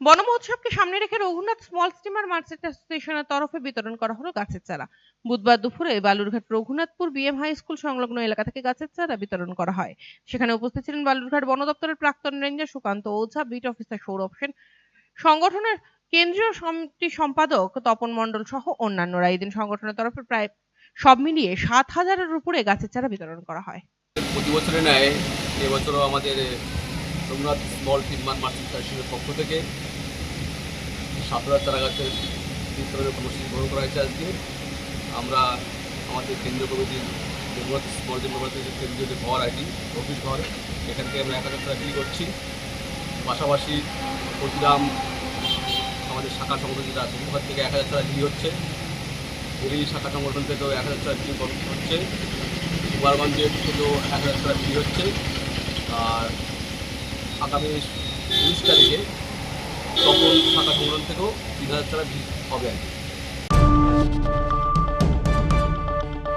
বনমহোৎসবকে সামনে রেখে Raghunath small steamer merchant অ্যাসোসিয়েশনের তরফে বিতরণ করা হলো গাছের চারা। বুধবার দুপুরে Balurghat Raghunathpur BM high school সংলগ্ন এলাকা থেকে গাছের চারা বিতরণ করা হয়। সেখানে উপস্থিত ছিলেন বালুরঘাট বন দপ্তরের প্রাক্তন ranger Sukanta Ojha, beat officer Sourav Sen, সংগঠনের কেন্দ্রীয় সমিতি সম্পাদক তপন মণ্ডল সহ অন্যান্যরা। এদিন সংগঠনের তরফে প্রায় সব মিলিয়ে সাত হাজারের উপরে গাছের চারা বিতরণ করা হয়। প্রতি বছরে নেয় এবছরও আমাদের রঘুনাথ স্মল টিম্বার মার্চেন্ট অ্যাসোসিয়েশনের পক্ষ থেকে সাতরা চারা গাছের বিতরণের কর্মসূচি গ্রহণ করা হয়েছে আজকে। আমরা আমাদের কেন্দ্রীয় কমিটির রঘুনাথ স্মল টিম্বার কেন্দ্রীয় যে ঘর আইটি অফিস ঘর এখান থেকে আমরা এক হাজার টাকা বিক্রি করছি। পাশাপাশি প্রতিরাম আমাদের শাখা সংগঠন যেটা আছে ওখান থেকে এক হাজার টাকা বিক্রি হচ্ছে। এই শাখা সংগঠন থেকেও এক হাজার টাকা বিক্রি হচ্ছে কুমারগঞ্জের থেকেও এক হাজার টাকা বিক্রি হচ্ছে। আগামী উনিশ তারিখে তখন শাখা সংগ্রাম থেকেও টাকা বিক্রি হবে আর কি।